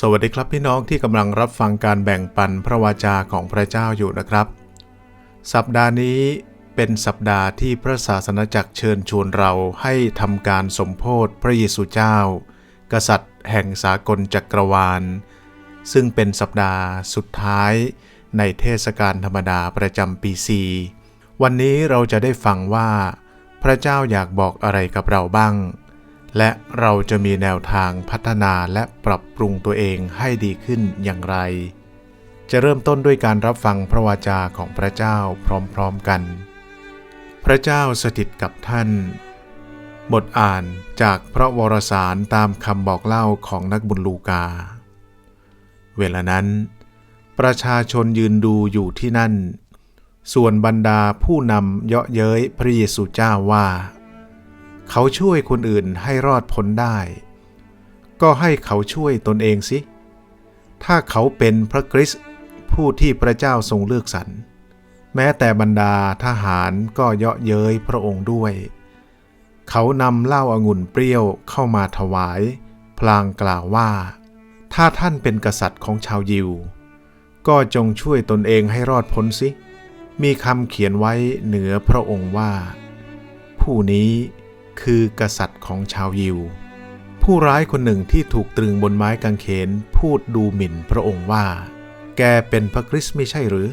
สวัสดีครับพี่น้องที่กำลังรับฟังการแบ่งปันพระวาจาของพระเจ้าอยู่นะครับ สัปดาห์นี้เป็นสัปดาห์ที่พระศาสนาจักรเชิญชวนเราให้ทำการสมโพธิพระเยซูเจ้า กษัตริย์แห่งสากลจักรวาล ซึ่งเป็นสัปดาห์สุดท้าย ในเทศกาลธรรมดาประจำปีซีวันนี้เราจะได้ฟังว่า พระเจ้าอยากบอกอะไรกับเราบ้าง และเราจะมีแนวทางพัฒนาและปรับปรุงตัวเองให้ดีขึ้นอย่างไร จะเริ่มต้นด้วยการรับฟังพระวาจาของพระเจ้าพร้อมๆกัน พระเจ้าสถิตกับท่านบทอ่านจากพระวรสารตามคำบอกเล่าของนักบุญลูกา เวลานั้น ประชาชนยืนดูอยู่ที่นั่น ส่วนบรรดาผู้นำเยาะเย้ยพระเยซูเจ้าว่า เขาช่วยคนอื่นให้รอดพ้นได้ ก็ให้เขาช่วยตนเองสิ ถ้าเขาเป็นพระคริสต์ผู้ที่พระเจ้าทรงเลือกสรร แม้แต่บรรดาทหารก็เยาะเย้ยพระองค์ด้วย เขานำเหล้าอางุ่นเปรี้ยวเข้ามาถวาย พลางกล่าวว่า ถ้าท่านเป็นกษัตริย์ของชาวยิว ก็จงช่วยตนเองให้รอดพ้นสิ มีคำเขียนไว้เหนือพระองค์ว่า ผู้นี้ คือกษัตริย์ของชาวยิว ผู้ร้ายคนหนึ่งที่ถูกตรึงบนไม้กางเขนพูดดูหมิ่นพระองค์ว่า แกเป็นพระคริสต์ไม่ใช่หรือ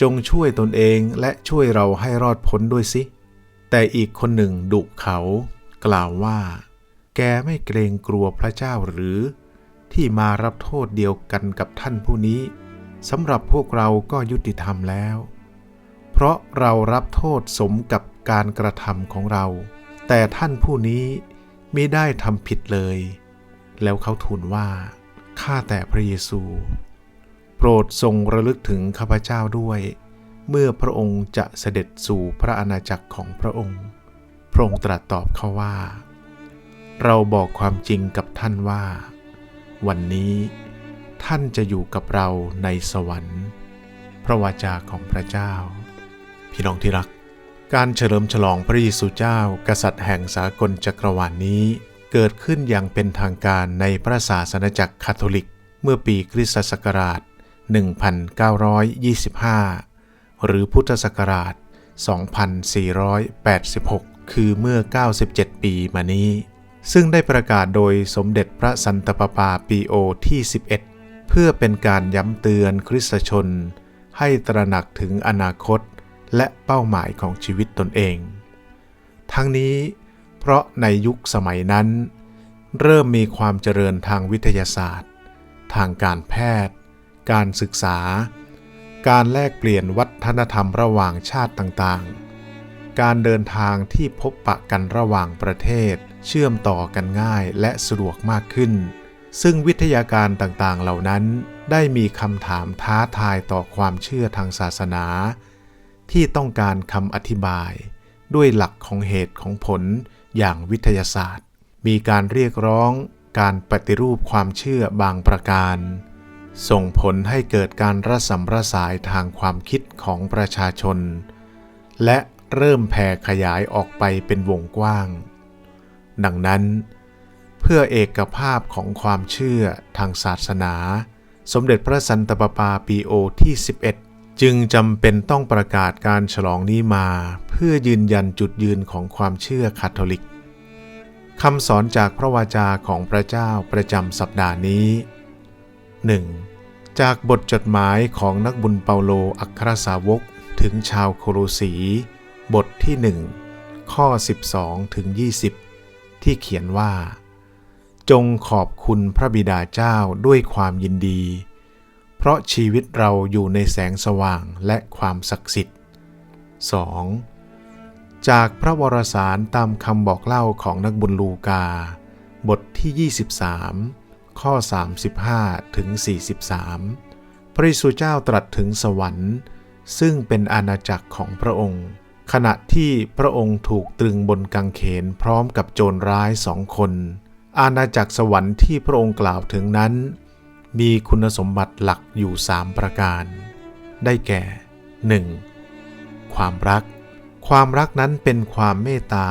จงช่วยตนเองและช่วยเราให้รอดพ้นด้วยสิ แต่อีกคนหนึ่งดุเขากล่าวว่า แกไม่เกรงกลัวพระเจ้าหรือ ที่มารับโทษเดียวกันกับท่านผู้นี้สำหรับพวกเราก็ยุติธรรมแล้ว เพราะเรารับโทษสมกับการกระทำของเรา แต่ท่านผู้นี้มิได้ทำผิดเลย แล้วเขาทูลว่า ข้าแต่พระเยซู โปรดทรงระลึกถึงข้าพเจ้าด้วย เมื่อพระองค์จะเสด็จสู่พระอาณาจักรของพระองค์ พระองค์ตรัสตอบเขาว่า เราบอกความจริงกับท่านว่า วันนี้ท่านจะอยู่กับเราในสวรรค์ พระวาจาของพระเจ้า พี่น้องที่รัก การเฉลิมฉลองพระเยซูเจ้า กษัตริย์แห่งสากลจักรวาลนนี้ เกิดขึ้นอย่างเป็นทางการในพระศาสนจักรคาทอลิก เมื่อปีคริสตศักราช 1925 หรือพุทธศักราช 2486 คือเมื่อ 97 ปีมานี้ ซึ่งได้ประกาศโดยสมเด็จพระสันตะปาปาปีโอที่ 11 เพื่อเป็นการย้ำเตือนคริสตชน ให้ตระหนักถึงอนาคต และเป้าหมายของชีวิตตนเอง ทั้งนี้เพราะในยุคสมัยนั้น เริ่มมีความเจริญทางวิทยาศาสตร์ ทางการแพทย์ การศึกษา การแลกเปลี่ยนวัฒนธรรมระหว่างชาติต่างๆ การเดินทางที่พบปะกันระหว่างประเทศ เชื่อมต่อกันง่ายและสะดวกมากขึ้น ซึ่งวิทยาการต่างๆเหล่านั้นได้มีคำถามท้าทายต่อความเชื่อทางศาสนา ที่ต้องการคำอธิบาย ด้วยหลักของเหตุของผลอย่างวิทยาศาสตร์ มีการเรียกร้องการปฏิรูปความเชื่อบางประการ ส่งผลให้เกิดการระสำระสายทางความคิดของประชาชน และเริ่มแผ่ขยายออกไปเป็นวงกว้าง ดังนั้น เพื่อเอกภาพของความเชื่อทางศาสนา สมเด็จพระสันตะปาปาปีโอที่ 11 จึงจำเป็นต้องประกาศการฉลองนี้มาเพื่อยืนยันจุดยืนของความเชื่อคาทอลิกคำสอนจากพระวาจาของพระเจ้าประจำสัปดาห์นี้ 1. จากบทจดหมายของนักบุญเปาโลอัครสาวกถึงชาวโคโลสี บทที่ 1 ข้อ 12 ถึง 20 ที่เขียนว่า จงขอบคุณพระบิดาเจ้าด้วยความยินดี เพราะชีวิตเราอยู่ในแสงสว่างและความศักดิ์สิทธิ์ 2. จากพระวรสารตามคำบอกเล่าของนักบุญลูกา บทที่ 23 ข้อ 35 ถึง 43 พระเยซูเจ้าตรัสถึงสวรรค์ ซึ่งเป็นอาณาจักรของพระองค์ ขณะที่พระองค์ถูกตรึงบนกางเขนพร้อมกับโจรร้ายสองคน อาณาจักรสวรรค์ที่พระองค์กล่าวถึงนั้น มีคุณสมบัติหลักอยู่สามประการ ได้แก่ 1. ความรัก ความรักนั้นเป็นความเมตตา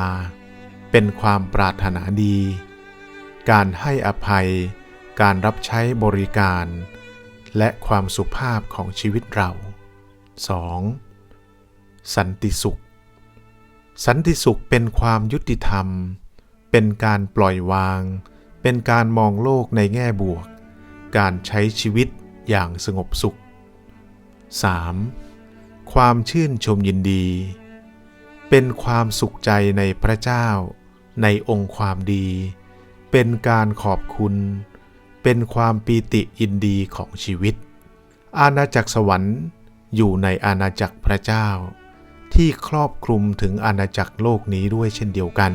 เป็นความปรารถนาดี การให้อภัย การรับใช้บริการ และความสุภาพของชีวิตเรา 2. สันติสุข สันติสุขเป็นความยุติธรรม เป็นการปล่อยวาง เป็นการมองโลกในแง่บวก การใช้ชีวิตอย่างสงบสุข 3. ความชื่นชมยินดี เป็นความสุขใจในพระเจ้า ในองค์ความดี เป็นการขอบคุณ เป็นความปีติยินดีของชีวิต อาณาจักรสวรรค์อยู่ในอาณาจักรพระเจ้า ที่ครอบคลุมถึงอาณาจักรโลกนี้ด้วยเช่นเดียวกัน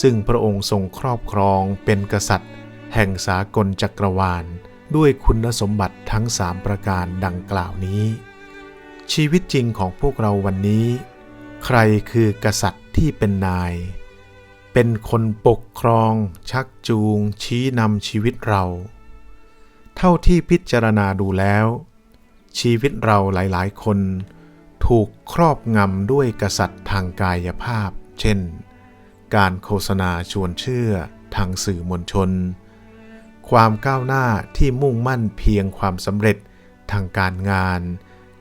ซึ่งพระองค์ทรงครอบครองเป็นกษัตริย์ แห่งสากลจักรวาล ด้วยคุณสมบัติทั้งสามประการดังกล่าวนี้ ชีวิตจริงของพวกเราวันนี้ ใครคือกษัตริย์ที่เป็นนาย เป็นคนปกครอง ชักจูง ชี้นำชีวิตเรา เท่าที่พิจารณาดูแล้ว ชีวิตเราหลายๆ คนถูกครอบงำด้วยกษัตริย์ทางกายภาพ เช่น การโฆษณาชวนเชื่อทางสื่อมวลชน ความก้าวหน้าที่มุ่งมั่นเพียงความสำเร็จทางการงาน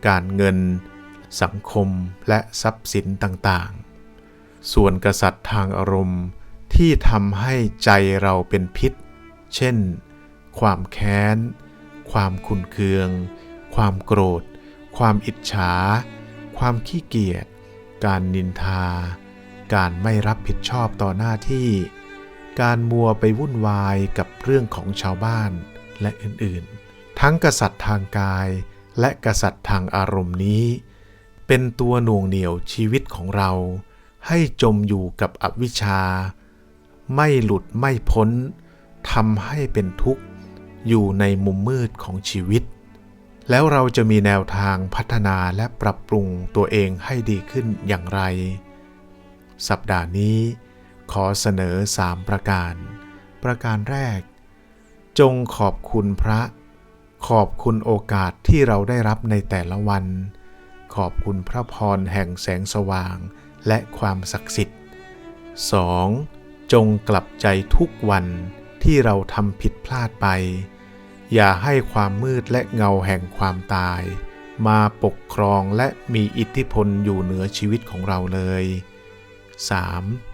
การเงิน สังคมและทรัพย์สินต่างๆ ส่วนกษัตริย์ทางอารมณ์ที่ทำให้ใจเราเป็นพิษ เช่น ความแค้น ความขุนเคือง ความโกรธ ความอิจฉา ความขี้เกียจ การนินทา การไม่รับผิดชอบต่อหน้าที่ การมัวไปวุ่นวายกับเรื่องของชาวบ้านและอื่นๆ ทั้งกษัตริย์ทางกาย และกษัตริย์ทางอารมณ์นี้ เป็นตัวหน่วงเหนี่ยวชีวิตของเรา ให้จมอยู่กับอวิชชา ไม่หลุดไม่พ้นทำให้เป็นทุกข์อยู่ในมุมมืดของชีวิต แล้วเราจะมีแนวทางพัฒนาและปรับปรุงตัวเองให้ดีขึ้นอย่างไร สัปดาห์นี้ ขอเสนอสามประการ ประการแรก จงขอบคุณพระ ขอบคุณโอกาสที่เราได้รับในแต่ละวัน ขอบคุณพระพรแห่งแสงสว่างและความศักดิ์สิทธิ์ 2. จงกลับใจทุกวันที่เราทำผิดพลาดไป อย่าให้ความมืดและเงาแห่งความตาย มาปกครองและมีอิทธิพลอยู่เหนือชีวิตของเราเลย 3.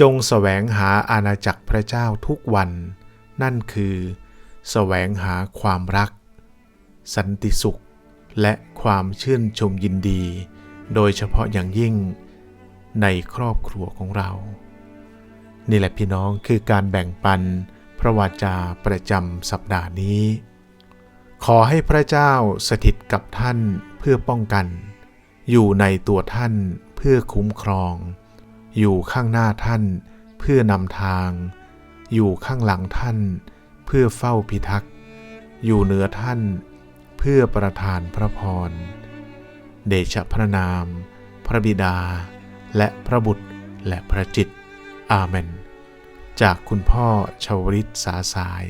จงแสวงหาอาณาจักรพระเจ้าทุกวัน นั่นคือแสวงหาความรัก สันติสุข และความชื่นชมยินดี โดยเฉพาะอย่างยิ่งในครอบครัวของเรา นี่แหละพี่น้องคือการแบ่งปันพระวาจาประจำสัปดาห์นี้ ขอให้พระเจ้าสถิตกับท่านเพื่อป้องกัน อยู่ในตัวท่านเพื่อคุ้มครอง อยู่ข้างหน้าท่านเพื่อนำทาง อยู่ข้างหลังท่านเพื่อเฝ้าพิทักษ์อยู่เหนือท่านเพื่อประทานพระพร เดชะพระนาม พระบิดา และพระบุตรและพระจิต อาเมน จากคุณพ่อชาวริตสาสาย